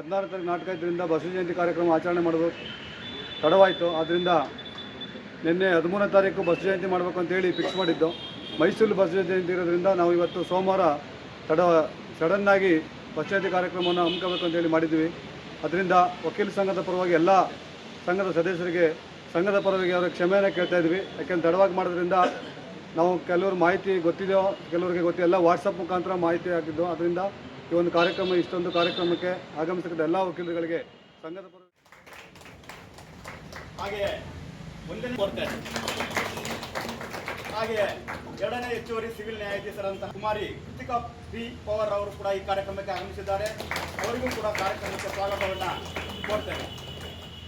ಹದಿನಾರು ತಾರೀಕು ನಾಟಕ ಇದರಿಂದ ಬಸವ ಜಯಂತಿ ಕಾರ್ಯಕ್ರಮ ಆಚರಣೆ ಮಾಡೋದು ತಡವಾಯಿತು. ಆದ್ದರಿಂದ ನಿನ್ನೆ ಹದಿಮೂರನೇ ತಾರೀಕು ಬಸವ ಜಯಂತಿ ಮಾಡಬೇಕು ಅಂತೇಳಿ ಫಿಕ್ಸ್ ಮಾಡಿದ್ದು. ಮೈಸೂರು ಬಸವ ಜಯಂತಿ ಇರೋದ್ರಿಂದ ನಾವು ಇವತ್ತು ಸೋಮವಾರ ತಡ ಸಡನ್ನಾಗಿ ಬಸ್ ಜಯಂತಿ ಕಾರ್ಯಕ್ರಮವನ್ನು ಹಮ್ಮಿಕೋಬೇಕು ಅಂತೇಳಿ ಮಾಡಿದ್ವಿ ಅದರಿಂದ ವಕೀಲ ಸಂಘದ ಪರವಾಗಿ ಎಲ್ಲ ಸಂಘದ ಸದಸ್ಯರಿಗೆ, ಸಂಘದ ಪರವಾಗಿ ಅವರ ಕ್ಷಮೆಯನ್ನು ಕೇಳ್ತಾ ಇದ್ವಿ. ಯಾಕೆಂದ್ರೆ ತಡವಾಗಿ ಮಾಡೋದ್ರಿಂದ ನಾವು ಕೆಲವರು ಮಾಹಿತಿ ಗೊತ್ತಿದೆಯೋ, ಕೆಲವರಿಗೆ ಗೊತ್ತಿಲ್ಲ ವಾಟ್ಸಪ್ ಮುಖಾಂತರ ಮಾಹಿತಿ ಆಗಿದ್ದು ಅದರಿಂದ ಈ ಒಂದು ಕಾರ್ಯಕ್ರಮ, ಇಷ್ಟೊಂದು ಕಾರ್ಯಕ್ರಮಕ್ಕೆ ಆಗಮಿಸಿದ ಎಲ್ಲ ವಕೀಲರುಗಳಿಗೆ ಸಂಘದ ಪರ ಹಾಗೆಯೇ ಹಾಗೆಯೇ ಎರಡನೇ ಹೆಚ್ಚುವರಿ ಸಿವಿಲ್ ನ್ಯಾಯಾಧೀಶರಂತಹ ಕುಮಾರಿ ಕೃತಿಕಾ ಪಿ ಪವರ್ ಅವರು ಕೂಡ ಈ ಕಾರ್ಯಕ್ರಮಕ್ಕೆ ಆಗಮಿಸಿದ್ದಾರೆ. ಅವರಿಗೂ ಕೂಡ ಕಾರ್ಯಕ್ರಮಕ್ಕೆ ಸ್ವಾಗತವನ್ನು ಕೋರ್ತೇನೆ.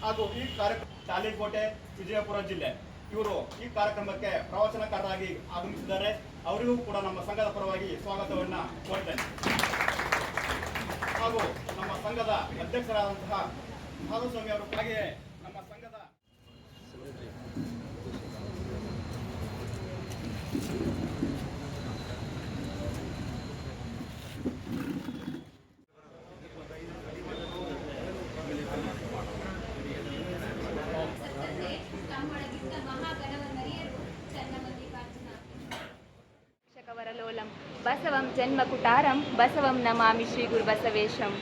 ಹಾಗೂ ಈ ಕಾರ್ಯಕ್ರಮ ತಾಲಿಕೋಟೆ ವಿಜಯಪುರ ಜಿಲ್ಲೆ, ಇವರು ಈ ಕಾರ್ಯಕ್ರಮಕ್ಕೆ ಪ್ರವಚನಕಾರರಾಗಿ ಆಗಮಿಸಿದ್ದಾರೆ. ಅವರಿಗೂ ಕೂಡ ನಮ್ಮ ಸಂಘದ ಪರವಾಗಿ ಸ್ವಾಗತವನ್ನು ಕೋರ್ತೇನೆ. ಹಾಗೂ ನಮ್ಮ ಸಂಘದ ಅಧ್ಯಕ್ಷರಾದಂತಹ ಮಾಧುಸ್ವಾಮಿ ಅವರು ಹಾಗೆಯೇ ಬಸವಂ ಜನ್ಮಕುಟಾರಂ ಬಸವಂ ನಮಾಮಿ ಶ್ರೀ ಗುರು ಬಸವೇಶಂ.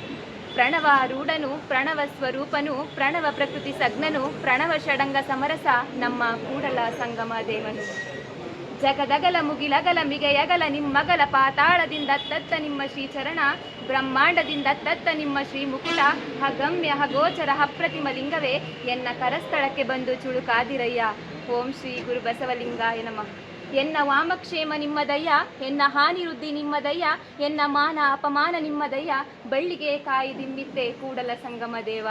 ಪ್ರಣವಾರೂಢನು ಪ್ರಣವ ಸ್ವರೂಪನು, ಪ್ರಣವ ಪ್ರಕೃತಿ ಸಜ್ಞನು, ಪ್ರಣವ ಷಡಂಗ ಸಮರಸ, ನಮ್ಮ ಕೂಡಲ ಸಂಗಮ ದೇವನು. ಜಗದಗಲ ಮುಗಿಲಗಲ ಮಿಗೆಯಗಲ ನಿಮ್ಮಗಲ ಪಾತಾಳದಿಂದ ತತ್ತ ನಿಮ್ಮ ಶ್ರೀಚರಣ, ಬ್ರಹ್ಮಾಂಡದಿಂದ ತತ್ತ ನಿಮ್ಮ ಶ್ರೀ ಮುಕುಟ ಹಗಮ್ಯ ಹಗೋಚರ ಹಪ್ರತಿಮ ಲಿಂಗವೇ ಎನ್ನ ಕರಸ್ಥಳಕ್ಕೆ ಬಂದು ಚುಳುಕಾದಿರಯ್ಯ ಓಂ ಶ್ರೀ ಗುರು ಬಸವಲಿಂಗಾಯ ನಮಃ. ಎನ್ನ ವಾಮಕ್ಷೇಮ ನಿಮ್ಮದಯ್ಯ, ಎನ್ನ ಹಾನಿ ವೃದ್ಧಿ ನಿಮ್ಮದಯ್ಯ, ಎನ್ನ ಮಾನ ಅಪಮಾನ ನಿಮ್ಮದಯ್ಯ, ಬಳ್ಳಿಗೆ ಕಾಯಿ ದಿಮ್ಮಿತ್ತೆ ಕೂಡಲ ಸಂಗಮ ದೇವ.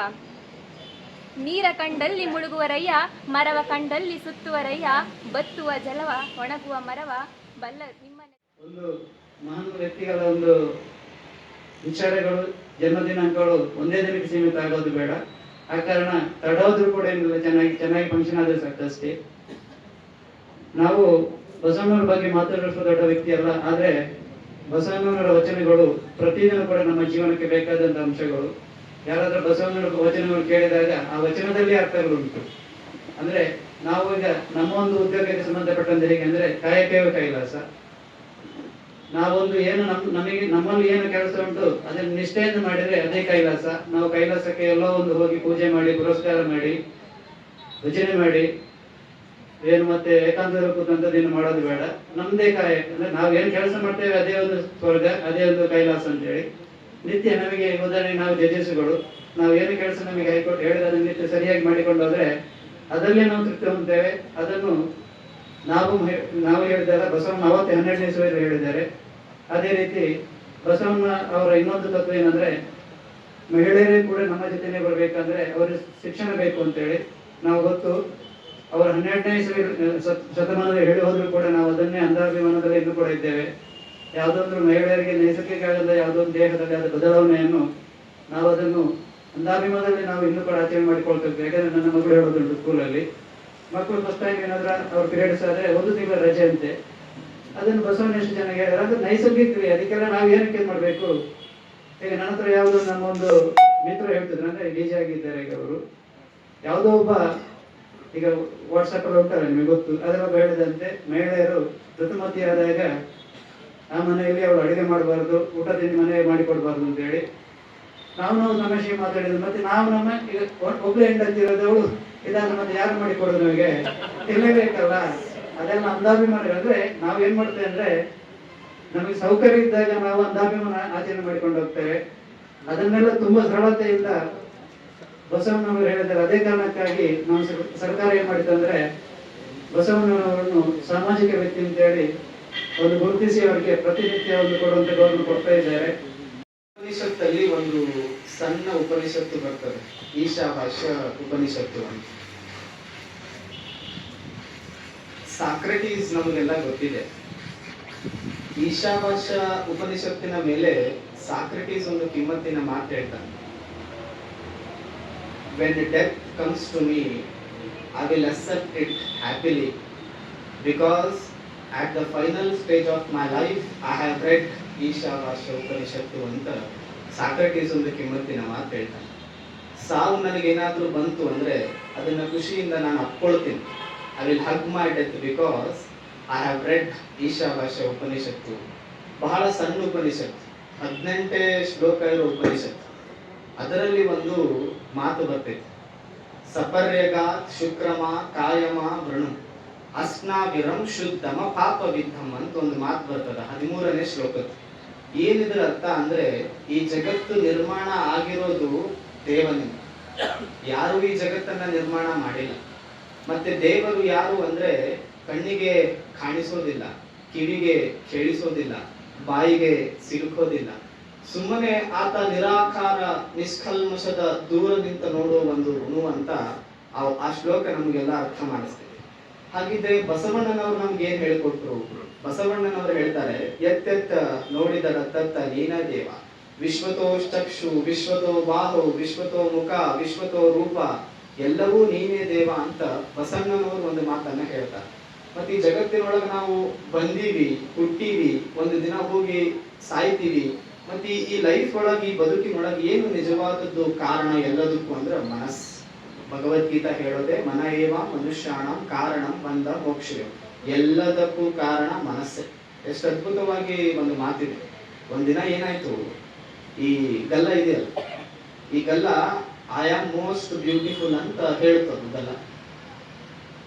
ನೀರ ಕಂಡಲ್ಲಿ ಮುಳುಗುವರಯ್ಯ ಮರವ ಕಂಡಲ್ಲಿ ಸುತ್ತುವರಯ್ಯ ಬತ್ತುವ ಜಲವ, ಒಣಗುವ ಮರವ, ಬಲ್ಲ ನಿಮ್ಮ ಒಂದು ಮಹಾನ್ ವ್ಯಕ್ತಿಗಳ ಒಂದು ವಿಚಾರಗಳು, ಜನ್ಮದಿನಾಂಕಗಳು ಒಂದೇ ದಿನಕ್ಕೆ ಸೀಮಿತ ಆಗೋದು ಬೇಡ. ಆ ಕಾರಣ ತಡೋದ್ರು ಕೂಡ ಏನಿಲ್ಲ ಚೆನ್ನಾಗಿ ಚೆನ್ನಾಗಿ ಫಂಕ್ಷನ್ ಆದ್ರೆ ಸಾಕಷ್ಟೇ ನಾವು ಬಸವಣ್ಣವ್ರ ಬಗ್ಗೆ ಮಾತಾಡೋಷ್ಟು ದೊಡ್ಡ ವ್ಯಕ್ತಿ ಅಲ್ಲ, ಆದ್ರೆ ಬಸವಣ್ಣವರ ವಚನಗಳು ಪ್ರತಿದಿನ ಕೂಡ ನಮ್ಮ ಜೀವನಕ್ಕೆ ಬೇಕಾದಂತ ಅಂಶಗಳು. ಯಾರಾದ್ರೂ ಬಸವಣ್ಣವರ ವಚನಗಳು ಕೇಳಿದಾಗ ಆ ವಚನದಲ್ಲಿ ಅರ್ಥಗಳುಂಟು ಅಂದ್ರೆ ನಾವು ಈಗ ನಮ್ಮ ಒಂದು ಉದ್ಯೋಗಕ್ಕೆ ಸಂಬಂಧಪಟ್ಟಂತೆ ಹೇಗೆ ಅಂದ್ರೆ ಕಾಯಕವೇ ಕೈಲಾಸ. ನಾವೊಂದು ಏನು ನಮ್, ನಮಗೆ, ನಮ್ಮಲ್ಲಿ ಏನು ಕೆಲಸ ಉಂಟು, ಅದನ್ನು ನಿಷ್ಠೆಯಿಂದ ಮಾಡಿದ್ರೆ ಅದೇ ಕೈಲಾಸ. ನಾವು ಕೈಲಾಸಕ್ಕೆ ಎಲ್ಲೋ ಒಂದು ಹೋಗಿ ಪೂಜೆ ಮಾಡಿ, ಪುರಸ್ಕಾರ ಮಾಡಿ, ಭಜನೆ ಮಾಡಿ ಏನು ಮತ್ತೆ ಏಕಾಂತರ ನೀನು ಮಾಡೋದು ಬೇಡ. ನಮ್ದೇ ಕಾಯ ಅಂದ್ರೆ ನಾವ್ ಏನ್ ಕೆಲಸ ಮಾಡ್ತೇವೆ ಅದೇ ಒಂದು ಸ್ವರ್ಗ, ಅದೇ ಒಂದು ಕೈಲಾಸ ಅಂತ ಹೇಳಿ ನಿತ್ಯ ನಮಗೆ ಉದಾಹರಣೆ ನಾವು ಜಜಸ್ಗಳು ನಾವು ಏನು ಕೆಲಸ ನಮಗೆ ಹೈಕೋರ್ಟ್ ಹೇಳಿದ ನಿತ್ಯ ಸರಿಯಾಗಿ ಮಾಡಿಕೊಂಡು ಹೋದ್ರೆ ಅದರಲ್ಲೇ ನಾವು ತೃಪ್ತಿ ಹೊಂದ್ತೇವೆ. ಅದನ್ನು ನಾವು ನಾವು ಹೇಳಿದಾಗ ಬಸವಣ್ಣ ಅವತ್ತೇ ಹನ್ನೆರಡನೇ ಇಸ್ವಿಯಲ್ಲಿ ಹೇಳಿದ್ದಾರೆ. ಅದೇ ರೀತಿ ಬಸವಣ್ಣ ಅವರ ಇನ್ನೊಂದು ತತ್ವ ಏನಂದ್ರೆ, ಮಹಿಳೆಯರೇ ಕೂಡ ನಮ್ಮ ಜೊತೆನೆ ಬರ್ಬೇಕಂದ್ರೆ ಅವರಿಗೆ ಶಿಕ್ಷಣ ಬೇಕು ಅಂತೇಳಿ. ನಾವು ಗೊತ್ತು ಅವರು ಹನ್ನೆರಡನೇ ಶತಮಾನದ ಹೇಳಿ ಹೋದ್ರು ಕೂಡ ನಾವು ಅದನ್ನೇ ಅಂಧಾಭಿಮಾನದಲ್ಲಿ ಇನ್ನೂ ಕೂಡ ಇದ್ದೇವೆ. ಯಾವುದೊಂದು ಮಹಿಳೆಯರಿಗೆ ನೈಸರ್ಗಿಕ ಆಗದ ಯಾವುದೊಂದು ದೇಹದಲ್ಲಿ ಆದ ಬದಲಾವಣೆಯನ್ನು ನಾವು ಅದನ್ನು ಅಂಧಾಭಿಮಾನದಲ್ಲಿ ನಾವು ಇನ್ನೂ ಕೂಡ ಆಚರಣೆ ಮಾಡಿಕೊಳ್ತಿರ್ತೇವೆ ಯಾಕಂದ್ರೆ ನನ್ನ ಮಗಳು ಹೇಳೋದುಂಟು ಸ್ಕೂಲಲ್ಲಿ. ಮಕ್ಕಳು ಫಸ್ಟ್ ಟೈಮ್ ಏನಾದ್ರೂ ಅವ್ರ ಪೀರಿಯಡ್ಸ್ ಆದರೆ ಒಂದು ತಿಂಗಳ ರಜೆ ಅಂತೆ. ಅದನ್ನು ಬಸವಣ್ಣ ಎಷ್ಟು ಜನ ಹೇಳಿದ್ರೆ ಅದು ನೈಸರ್ಗಿಕ ಕ್ರಿಯೆ. ಅದಕ್ಕೆಲ್ಲ ನಾವು ಏನಕ್ಕೆ ಏನ್ ಮಾಡ್ಬೇಕು? ಈಗ ನನ್ನ ಹತ್ರ ಯಾವುದೋ ನಮ್ಮ ಒಂದು ಮಿತ್ರ ಹೇಳ್ತಿದ್ರು. ಅಂದ್ರೆ ಜಿ ಆಗಿದ್ದಾರೆ ಈಗ ಅವರು. ಯಾವುದೋ ಒಬ್ಬ ಈಗ ವಾಟ್ಸಪ್ ಅಲ್ಲಿ ಹೋಗ್ತಾರೆ, ನಿಮಗೆ ಗೊತ್ತು. ಅದೆಲ್ಲ ಹೇಳಿದಂತೆ ಮಹಿಳೆಯರು ಋತುಮತಿ ಆದಾಗ ಆ ಮನೆಯಲ್ಲಿ ಅವಳು ಅಡುಗೆ ಮಾಡಬಾರ್ದು, ಊಟ ತಿಂಡಿ ಮನೆ ಮಾಡಿಕೊಡ್ಬಾರ್ದು ಅಂತ ಹೇಳಿ ನಾವು ನಾವು ತಮಾಷೆ ಮಾತಾಡಿದ್ರು ಮತ್ತೆ ನಾವು ನಮ್ಮ ಈಗ ಒ- ಒಬ್ಳು ಹೆಂಡತಿ ಇರೋದವಳು ಇದನ್ನು ಮತ್ತೆ ಯಾರು ಮಾಡಿ ಕೊಡೋದು ನಮಗೆ ಇರಲೇಬೇಕಲ್ಲ ಅದೆಲ್ಲ ಅಂದಾಭಿಮಾನ ಹೇಳಿದ್ರೆ ನಾವು ಏನ್ ಮಾಡ್ತೇವೆ ಅಂದ್ರೆ ನಮಗೆ ಸೌಕರ್ಯ ಇದ್ದಾಗ ನಾವು ಅಂದಾಭಿಮಾನ ಆಚರಣೆ ಮಾಡಿಕೊಂಡು ಹೋಗ್ತೇವೆ. ಅದನ್ನೆಲ್ಲ ತುಂಬಾ ಸರಳತೆಯಿಂದ ಬಸವಣ್ಣನವರು ಹೇಳಿದ್ದಾರೆ, ಅದೇ ಕಾರಣಕ್ಕಾಗಿ ನಾವು ಸರ್- ಸರ್ಕಾರ ಏನ್ ಅಂದ್ರೆ, ಬಸವಣ್ಣನವರನ್ನು ಸಾಮಾಜಿಕ ವ್ಯಕ್ತಿ ಅಂತ ಹೇಳಿ ಒಂದು ಗುರುತಿಸಿ ಅವರಿಗೆ ಪ್ರತಿನಿತ್ಯ ಒಂದು ಕೊಡುವಂತ ಗೌರವ ಕೊಡ್ತಾ ಇದ್ದಾರೆ. ಉಪನಿಷತ್ತಲ್ಲಿ ಒಂದು ಸಣ್ಣ ಉಪನಿಷತ್ತು ಬರ್ತದೆ ಈಶಾ ಭಾಷ್ಯ ಉಪನಿಷತ್ತು ಅಂತ. ಸಾಕ್ರೆಟೀಸ್ ನಮಗೆಲ್ಲ ಗೊತ್ತಿದೆ. ಈಶಾವಾಸ್ಯ ಉಪನಿಷತ್ತಿನ ಮೇಲೆ ಸಾಕ್ರೆಟೀಸ್ ಒಂದು ಕಿಮ್ಮತ್ತಿನ ಮಾತು ಹೇಳ್ತಾನೆ. When death comes to me I will accept it happily because at the final stage of my life, I have read Ishavasya Upanishad ಅಂತ. ಸಾಕ್ರೆಟೀಸ್ ಒಂದು ಕಿಮ್ಮತ್ತಿನ ಮಾತು ಹೇಳ್ತಾನೆ. ಸಾವು ನನಗೇನಾದರೂ ಬಂತು ಅಂದರೆ ಅದನ್ನು ಖುಷಿಯಿಂದ ನಾನು ಅಪ್ಕೊಳ್ತೀನಿ. I will hug my death because I have read Ishavasya Upanishad ಬಹಳ ಸಣ್ಣ ಉಪನಿಷತ್ತು ಹದಿನೆಂಟೇ ಶ್ಲೋಕ ಇರೋ ಉಪನಿಷತ್ತು. ಅದರಲ್ಲಿ ಒಂದು ಮಾತು ಬರ್ತೈತೆ. ಸಪರ್ಯಗ ಶುಕ್ರಮ ಕಾಯಮ ವೃಣು. ಅಸ್ನಾವಿರಂ ಶುದ್ಧಮ ಪಾಪವಿದ್ಧಂ ಅಂತ ಒಂದು ಮಾತು ಬರ್ತದ. ಹದಿಮೂರನೇ ಶ್ಲೋಕದ ಏನಿದ್ರ ಅರ್ಥ ಅಂದ್ರೆ ಈ ಜಗತ್ತು ನಿರ್ಮಾಣ ಆಗಿರೋದು ದೇವನಿಂದ. ಯಾರು ಈ ಜಗತ್ತನ್ನ ನಿರ್ಮಾಣ ಮಾಡಿಲ್ಲ. ಮತ್ತೆ ದೇವರು ಯಾರು ಅಂದ್ರೆ ಕಣ್ಣಿಗೆ ಕಾಣಿಸೋದಿಲ್ಲ, ಕಿವಿಗೆ ಕೇಳಿಸೋದಿಲ್ಲ, ಬಾಯಿಗೆ ಸಿಲುಕೋದಿಲ್ಲ. ಸುಮ್ಮನೆ ಆತ ನಿರಾಕಾರ, ನಿಷ್ಕಲ್ಮಶದ ದೂರದಿಂದ ನೋಡುವ ಒಂದು ಋಣು ಅಂತ ಆ- ಶ್ಲೋಕ ನಮಗೆಲ್ಲ ಅರ್ಥ ಮಾಡಿಸ್ತೇವೆ. ಹಾಗಿದ್ರೆ ಬಸವಣ್ಣನವರು ನಮ್ಗೆ ಏನ್ ಹೇಳ್ಕೊಟ್ರು? ಬಸವಣ್ಣನವರು ಹೇಳ್ತಾರೆ, ಎತ್ತೆತ್ತ ನೋಡಿದರ ತತ್ತ ನೀನ ದೇವ ವಿಶ್ವತೋ ಚಕ್ಷು ವಿಶ್ವತೋ ಬಾಹು, ವಿಶ್ವತೋ ಮುಖ, ವಿಶ್ವತೋ ರೂಪ, ಎಲ್ಲವೂ ನೀನೇ ದೇವ ಅಂತ ಬಸವಣ್ಣನವರು ಒಂದು ಮಾತನ್ನ ಹೇಳ್ತಾರೆ. ಮತ್ತೆ ಈ ಜಗತ್ತಿನೊಳಗೆ ನಾವು ಬಂದೀವಿ ಹುಟ್ಟೀವಿ ಒಂದು ದಿನ ಹೋಗಿ ಸಾಯ್ತೀವಿ ಮತ್ತೆ ಈ- ಲೈಫ್ ಒಳಗೆ, ಈ ಬದುಕಿನೊಳಗೆ ಏನು ನಿಜವಾದದ್ದು ಕಾರಣ ಎಲ್ಲದಕ್ಕೂ ಅಂದ್ರೆ ಮನಸ್ ಭಗವದ್ಗೀತಾ ಹೇಳೋದೆ ಮನ ಏವ ಮನುಷ್ಯಾಣ ಕಾರಣಂ ಬಂದ ಮೋಕ್ಷ ಎಲ್ಲದಕ್ಕೂ ಕಾರಣ ಮನಸ್ಸೇ. ಎಷ್ಟು ಅದ್ಭುತವಾಗಿ ಒಂದು ಮಾತಿದೆ. ಒಂದಿನ ಏನಾಯ್ತು? ಈ ಗಲ್ಲ ಇದೆಯಲ್ಲ, ಈ ಗಲ್ಲ ಐ ಆಮ್ ಮೋಸ್ಟ್ ಬ್ಯೂಟಿಫುಲ್ ಅಂತ ಹೇಳ್ತದ ಗಲ್ಲ.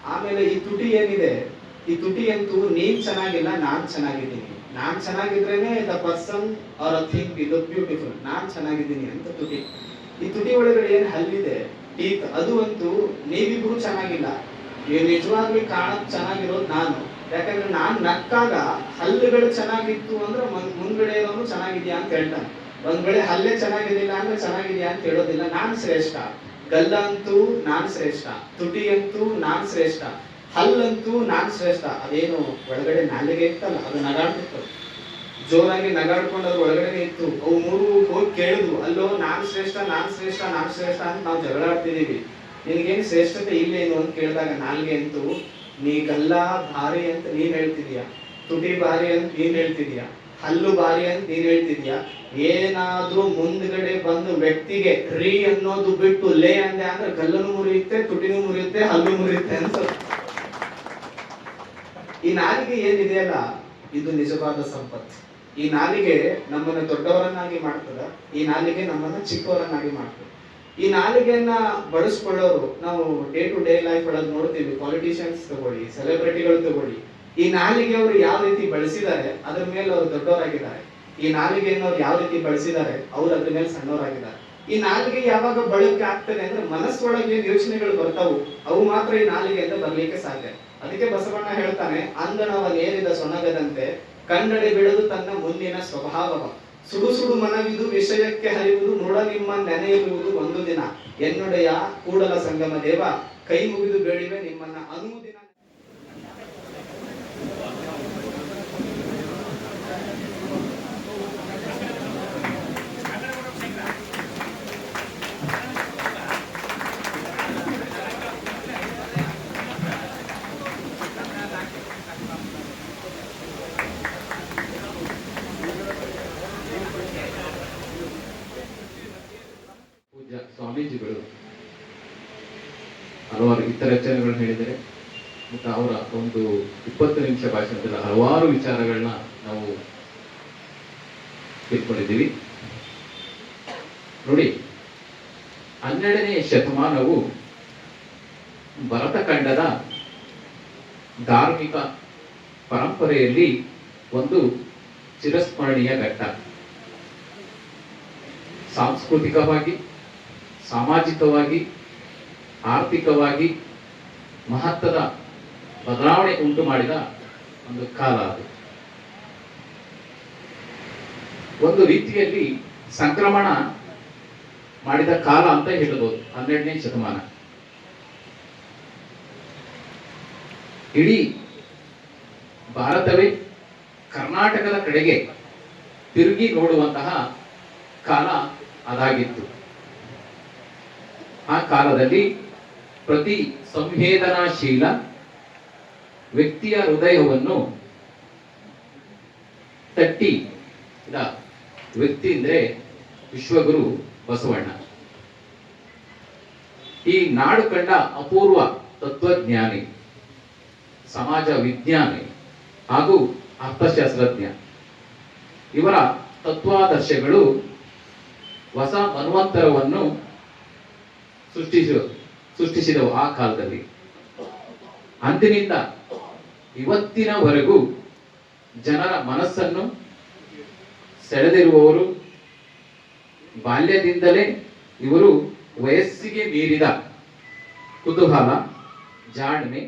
ಆಮೇಲೆ ಈ ತುಟಿ ಏನಿದೆ? ಈ ತುಟಿ ಅಂತೂ ನೀನ್ ಚೆನ್ನಾಗಿಲ್ಲ, ನಾನ್ ಚೆನ್ನಾಗಿದ್ದೀನಿ. ನಾನ್ ಚೆನ್ನಾಗಿದ್ರೇನೆ the person or a thing ಇದು ಬ್ಯೂಟಿಫುಲ್ ನಾನ್ ಚೆನ್ನಾಗಿದ್ದೀನಿ ಅಂತ ತುಟಿ. ಈ ತುಟಿ ಒಳಗಡೆ ಏನ್ ಹಲ್ಲಿದೆ? ಟೀತ್ ಅದು ಅಂತೂ ನೀವಿಬ್ರು ಚೆನ್ನಾಗಿಲ್ಲ. ನಿಜವಾಗ್ಲೂ ಕಾಣಕ್ ಚೆನ್ನಾಗಿರೋದು ನಾನು. ಯಾಕಂದ್ರೆ ನಾನ್ ನಕ್ಕಾಗ ಹಲ್ಲುಗಳು ಚೆನ್ನಾಗಿತ್ತು ಅಂದ್ರೆ ಮುಂದ್ಗಡೆ ಇರೋನು ಚೆನ್ನಾಗಿದ್ಯಾ ಅಂತ ಹೇಳ್ತಾನೆ ಒಂದ್ ವೇಳೆ ಹಲ್ಲೇ ಚೆನ್ನಾಗಿರ್ಲಿಲ್ಲ ಅಂದ್ರೆ ಚೆನ್ನಾಗಿದ್ಯಾ ಅಂತ ಹೇಳೋದಿಲ್ಲ. ನಾನ್ ಶ್ರೇಷ್ಠ. ಗಲ್ಲ ಅಂತೂ ನಾನ್ ಶ್ರೇಷ್ಠ. ತುಟಿ ಅಂತೂ ನಾನ್ ಶ್ರೇಷ್ಠ. ಹಲ್ಲಂತೂ ನಾನ್ ಶ್ರೇಷ್ಠ. ಅದೇನು ಒಳಗಡೆ ನಾಲಿಗೆ ಇತ್ತಲ್ಲ, ಅದು ನಗಾಡ್ತಿತ್ತು. ಜೋರಾಗಿ ನಗಾಡ್ಕೊಂಡು ಅದ್ರ ಒಳಗಡೆ ಇತ್ತು. ಅವು ಮೂರು ಹೋಗಿ ಕೇಳಿದ್ವು, ಅಲ್ಲೋ, ನಾನ್ ಶ್ರೇಷ್ಠ ನಾನ್ ಶ್ರೇಷ್ಠ ನಾನ್ ಶ್ರೇಷ್ಠ ಅಂತ ನಾವು ಜಗಳ ಆಡ್ತಿದೀವಿ ನಿನಗೇನು ಶ್ರೇಷ್ಠತೆ ಇಲ್ಲೇನು ಅಂತ ಕೇಳಿದಾಗ ನಾಲ್ಗೆ ಅಂತು ನೀ ಗಲ್ಲ ಭಾರಿ ಅಂತ ನೀನ್ ಹೇಳ್ತಿದೀಯ ತುಟಿ ಭಾರಿ ಅಂತ ನೀನ್ ಹೇಳ್ತಿದ್ಯಾ ಹಲ್ಲು ಭಾರಿ ಅಂತ ನೀನ್ ಹೇಳ್ತಿದ್ಯಾ ಏನಾದ್ರೂ ಮುಂದ್ಗಡೆ ಬಂದು ವ್ಯಕ್ತಿಗೆ ರೀ ಅನ್ನೋದು ಬಿಟ್ಟು ಲೇ ಅಂದೆ ಅಂದ್ರೆ ಗಲ್ಲನು ಮುರಿಯುತ್ತೆ, ತುಟಿನೂ ಮುರಿಯುತ್ತೆ, ಹಲ್ಲು ಮುರಿಯುತ್ತೆ ಅಂತ ಈ ನಾಲಿಗೆ ಏನಿದೆಯಲ್ಲ ಇದು ನಿಜವಾದ ಸಂಪತ್ತು. ಈ ನಾಲಿಗೆ ನಮ್ಮನ್ನ ದೊಡ್ಡವರನ್ನಾಗಿ ಮಾಡ್ತದ, ಈ ನಾಲಿಗೆ ನಮ್ಮನ್ನ ಚಿಕ್ಕವರನ್ನಾಗಿ ಮಾಡ್ತದೆ. ಈ ನಾಲಿಗೆಯನ್ನ ಬಳಸ್ಕೊಳ್ಳೋರು ನಾವು ಡೇ ಟು ಡೇ ಲೈಫ್ ಒಳಗೆ ನೋಡ್ತೀವಿ ಪಾಲಿಟಿಷಿಯನ್ಸ್ ತಗೊಳ್ಳಿ ಸೆಲೆಬ್ರಿಟಿಗಳು ತಗೊಳ್ಳಿ. ಈ ನಾಲಿಗೆ ಅವರು ಯಾವ ರೀತಿ ಬಳಸಿದ್ದಾರೆ, ಅದ್ರ ಮೇಲೆ ಅವರು ದೊಡ್ಡವರಾಗಿದ್ದಾರೆ. ಈ ನಾಲಿಗೆಯನ್ನು ಅವ್ರು ಯಾವ ರೀತಿ ಬಳಸಿದ್ದಾರೆ, ಅವ್ರು ಅದ್ರ ಮೇಲೆ ಸಣ್ಣವರಾಗಿದ್ದಾರೆ. ಈ ನಾಲಿಗೆ ಯಾವಾಗ ಬಳಕೆ ಆಗ್ತದೆ ಅಂದ್ರೆ ಮನಸ್ಸೊಳಗೆ ಯೋಚನೆಗಳು ಬರ್ತಾವು, ಅವು ಮಾತ್ರ ಈ ನಾಲಿಗೆಯಿಂದ ಬರ್ಲಿಕ್ಕೆ ಸಾಧ್ಯ. ಅದಕ್ಕೆ ಬಸವಣ್ಣ ಹೇಳ್ತಾನೆ ಅಂದನವ ನೇರಿದ ಸೊನಗದಂತೆ, ಕನ್ನಡಿ ಬಿಡದು ತನ್ನ ಮುಂದಿನ ಸ್ವಭಾವವ. ಸುಡು ಸುಡು ಮನವಿದು ವಿಷಯಕ್ಕೆ ಹರಿಯುವುದು ನೋಡ ನಿಮ್ಮ ನೆನೆಯಿರುವುದು ಒಂದು ದಿನ. ಎನ್ನುಡೆಯ ಕೂಡಲ ಸಂಗಮ ದೇವ, ಕೈ ಮುಗಿದು ಬೇಡಿವೆ ನಿಮ್ಮನ್ನ ಅನುದಿನ ಇತರ ಹೇಳಿದರೆ ಮತ್ತು ಅವರ ಒಂದು ಇಪ್ಪತ್ತು ನಿಮಿಷ ಭಾಷಣದಲ್ಲಿ ಹಲವಾರು ವಿಚಾರಗಳನ್ನ ನಾವು ತಿಳ್ಕೊಂಡಿದ್ದೀವಿ. ನೋಡಿ, ಹನ್ನೆರಡನೇ ಶತಮಾನವು ಭರತಖಂಡದ ಧಾರ್ಮಿಕ ಪರಂಪರೆಯಲ್ಲಿ ಒಂದು ಚಿರಸ್ಮರಣೀಯ ಘಟ್ಟ. ಸಾಂಸ್ಕೃತಿಕವಾಗಿ, ಸಾಮಾಜಿಕವಾಗಿ, ಆರ್ಥಿಕವಾಗಿ ಮಹತ್ವದ ಬದಲಾವಣೆ ಉಂಟು ಮಾಡಿದ ಒಂದು ಕಾಲ ಅದು. ಒಂದು ರೀತಿಯಲ್ಲಿ ಸಂಕ್ರಮಣ ಮಾಡಿದ ಕಾಲ ಅಂತ ಹೇಳಬಹುದು. ಹನ್ನೆರಡನೇ ಶತಮಾನ. ಇಡೀ ಭಾರತವೇ ಕರ್ನಾಟಕದ ಕಡೆಗೆ ತಿರುಗಿ ನೋಡುವಂತಹ ಕಾಲ ಅದಾಗಿತ್ತು. ಆ ಕಾಲದಲ್ಲಿ ಪ್ರತಿ ಸಂವೇದನಾಶೀಲ ವ್ಯಕ್ತಿಯ ಹೃದಯವನ್ನು ತಟ್ಟಿ ವ್ಯಕ್ತಿ ಅಂದ್ರೆ ವಿಶ್ವಗುರು ಬಸವಣ್ಣ. ಈ ನಾಡು ಕಂಡ ಅಪೂರ್ವ ತತ್ವಜ್ಞಾನಿ, ಸಮಾಜ ವಿಜ್ಞಾನಿ ಹಾಗೂ ಅರ್ಥಶಾಸ್ತ್ರಜ್ಞ. ಇವರ ತತ್ವಾದರ್ಶಗಳು ಹೊಸ ಮನ್ವಂತರವನ್ನು ಸೃಷ್ಟಿಸ ಸೃಷ್ಟಿಸಿದವು ಆ ಕಾಲದಲ್ಲಿ. ಅಂದಿನಿಂದ ಇವತ್ತಿನವರೆಗೂ ಜನರ ಮನಸ್ಸನ್ನು ಸೆಳೆದಿರುವವರು ಬಾಲ್ಯದಿಂದಲೇ ಇವರು ವಯಸ್ಸಿಗೆ ಮೀರಿದ ಕುತೂಹಲ, ಜಾಣ್ಮೆ.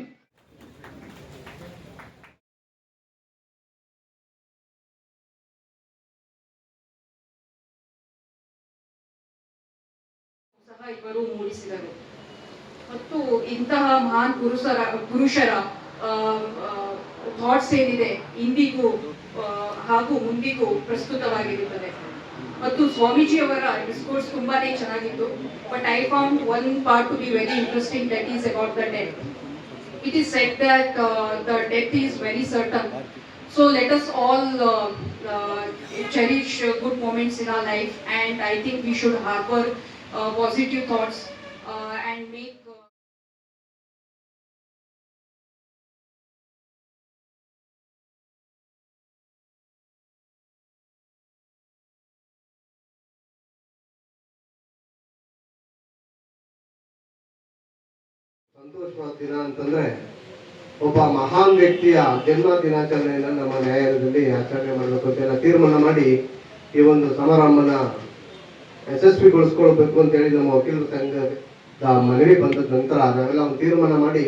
ಸಹ ಇವರು ಮೂಡಿಸಿದರು. ಇಂತಹ ಮಹಾನ್ ಪುರುಷರ ಪುರುಷರ ಥಾಟ್ಸ್ ಏನಿದೆ ಇಂದಿಗೂ ಹಾಗೂ ಮುಂದಿಗೂ ಪ್ರಸ್ತುತವಾಗಿರುತ್ತದೆ. ಮತ್ತು ಸ್ವಾಮೀಜಿಯವರ ಡಿಸ್ಕೋರ್ಸ್ ತುಂಬಾನೇ ಚೆನ್ನಾಗಿತ್ತು. But I found one part to be very interesting that is about the death it is said that the death is very certain so let us all cherish good cherish in good moments in our life and I think we should harbor uh, ದಿನ ಅಂತಂದ್ರೆ, ಒಬ್ಬ ಮಹಾನ್ ವ್ಯಕ್ತಿಯ ಜನ್ಮ ದಿನಾಚರಣೆಯನ್ನ ನಮ್ಮ ನ್ಯಾಯಾಲಯದಲ್ಲಿ ಆಚರಣೆ ಮಾಡಬೇಕು ಅಂತ ತೀರ್ಮಾನ ಮಾಡಿ ಈ ಒಂದು ಸಮಾರಂಭನ ಯಶಸ್ವಿಗೊಳಿಸ್ಕೊಳ್ಬೇಕು ಅಂತ ಹೇಳಿ ನಮ್ಮ ವಕೀಲರ ಸಂಘದ ಮನವಿ ಬಂದ ನಂತರ ನಾವೆಲ್ಲ ಒಂದು ತೀರ್ಮಾನ ಮಾಡಿ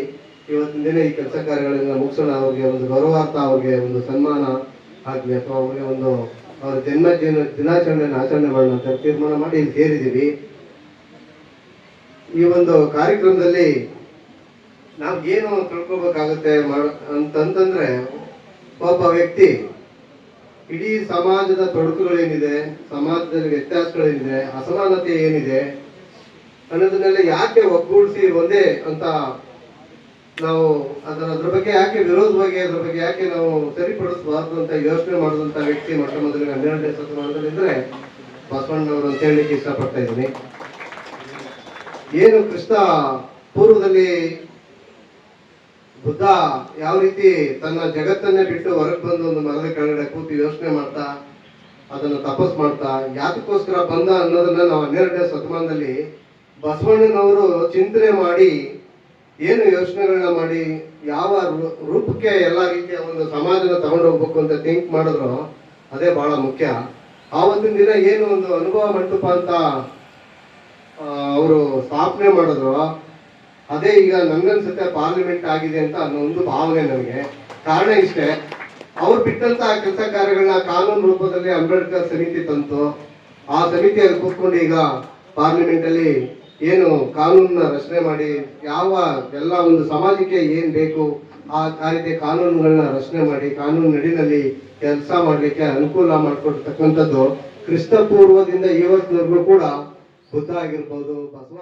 ಇವತ್ತಿನ ದಿನ ಈ ಕೆಲಸ ಕಾರ್ಯಗಳನ್ನ ಮುಗಿಸೋಣ, ಅವ್ರಿಗೆ ಒಂದು ಗೌರವಾರ್ಥ, ಅವ್ರಿಗೆ ಒಂದು ಸನ್ಮಾನ ಆಗಲಿ ಅಥವಾ ಅವ್ರಿಗೆ ಒಂದು ಅವ್ರ ಜನ್ಮ ದಿನ, ದಿನಾಚರಣೆಯನ್ನು ಆಚರಣೆ ಮಾಡೋಣ ಅಂತ ತೀರ್ಮಾನ ಮಾಡಿ ಇಲ್ಲಿ ಸೇರಿದ್ದೀವಿ. ಈ ಒಂದು ಕಾರ್ಯಕ್ರಮದಲ್ಲಿ ನಾವು ಏನು ತಿಳ್ಕೊಬೇಕಾಗುತ್ತೆ ಅಂತಂತಂದ್ರೆ ಒಬ್ಬ ವ್ಯಕ್ತಿ ಇಡೀ ಸಮಾಜದ ತೊಡಕುಗಳೇನಿದೆ, ಸಮಾಜದಲ್ಲಿ ವ್ಯತ್ಯಾಸಗಳೇನಿದೆ, ಅಸಮಾನತೆ ಏನಿದೆ ಅನ್ನೋದನ್ನೆಲ್ಲ ಯಾಕೆ ಒಗ್ಗೂಡಿಸಿ ಒಂದೇ ಅಂತ ನಾವು ಅದರ ಅದ್ರ ಬಗ್ಗೆ ಯಾಕೆ ವಿರೋಧವಾಗಿ, ಅದ್ರ ಬಗ್ಗೆ ಯಾಕೆ ನಾವು ಸರಿಪಡಿಸಬಾರ್ದು ಅಂತ ಯೋಚನೆ ಮಾಡಿದಂತ ವ್ಯಕ್ತಿ ಮೊಟ್ಟ ಮೊದಲಿಗೆ ಹನ್ನೆರಡನೇ ಸತಮಾನದಲ್ಲಿದ್ರೆ ಬಸವಣ್ಣವರು ಅಂತ ಹೇಳಲಿಕ್ಕೆ ಇಷ್ಟಪಡ್ತಾ ಇದ್ದೀನಿ. ಏನು ಕ್ರಿಸ್ತ ಪೂರ್ವದಲ್ಲಿ ಬುದ್ಧ ಯಾವ ರೀತಿ ತನ್ನ ಜಗತ್ತನ್ನೇ ಬಿಟ್ಟು ಹೊರಗೆ ಬಂದು ಒಂದು ಮರದ ಕೆಳಗಡೆ ಕೂತು ಯೋಚನೆ ಮಾಡ್ತಾ ಅದನ್ನ ತಪಸ್ ಮಾಡ್ತಾ, ಯಾತಕ್ಕೋಸ್ಕರ ಬಂದ ಅನ್ನೋದನ್ನ ನಾವು ಹನ್ನೆರಡನೇ ಶತಮಾನದಲ್ಲಿ ಬಸವಣ್ಣನವರು ಚಿಂತನೆ ಮಾಡಿ ಏನು ಯೋಚನೆಗಳನ್ನ ಮಾಡಿ, ಯಾವ ರೂಪಕ್ಕೆ ಎಲ್ಲ ರೀತಿಯ ಒಂದು ಸಮಾಜನ ತಗೊಂಡು ಹೋಗ್ಬೇಕು ಅಂತ ಥಿಂಕ್ ಮಾಡಿದ್ರು ಅದೇ ಬಹಳ ಮುಖ್ಯ. ಆ ಒಂದು ದಿನ ಏನು ಒಂದು ಅನುಭವ ಮಂಟಪ ಅಂತ ಅವರು ಸ್ಥಾಪನೆ ಮಾಡಿದ್ರು ಅದೇ ಈಗ ನಂಗನ್ಸುತ್ತೆ ಪಾರ್ಲಿಮೆಂಟ್ ಆಗಿದೆ ಅಂತ ಅನ್ನೋ ಒಂದು ಭಾವನೆ ನನಗೆ ಕಾರಣ ಇಷ್ಟೇ, ಅವ್ರು ಬಿಟ್ಟಂತ ಕೆಲಸ ಕಾರ್ಯಗಳನ್ನ ಕಾನೂನು ರೂಪದಲ್ಲಿ ಅಂಬೇಡ್ಕರ್ ಸಮಿತಿ ತಂತು. ಆ ಸಮಿತಿಯಲ್ಲಿ ಕೂತ್ಕೊಂಡು ಈಗ ಪಾರ್ಲಿಮೆಂಟ್ ಅಲ್ಲಿ ಏನು ಕಾನೂನನ್ನ ರಚನೆ ಮಾಡಿ, ಯಾವ ಎಲ್ಲ ಒಂದು ಸಮಾಜಕ್ಕೆ ಏನ್ ಬೇಕು, ಆ ಕಾರ್ಯಕ್ಕೆ ಕಾನೂನುಗಳನ್ನ ರಚನೆ ಮಾಡಿ, ಕಾನೂನು ನಡಿನಲ್ಲಿ ಕೆಲಸ ಮಾಡಲಿಕ್ಕೆ ಅನುಕೂಲ ಮಾಡಿಕೊಡ್ತಕ್ಕಂಥದ್ದು ಕ್ರಿಸ್ತ ಪೂರ್ವದಿಂದ ಇವತ್ತಿನವರೆಗೂ ಕೂಡ ಬುದ್ಧ ಆಗಿರ್ಬೋದು, ಬಸವ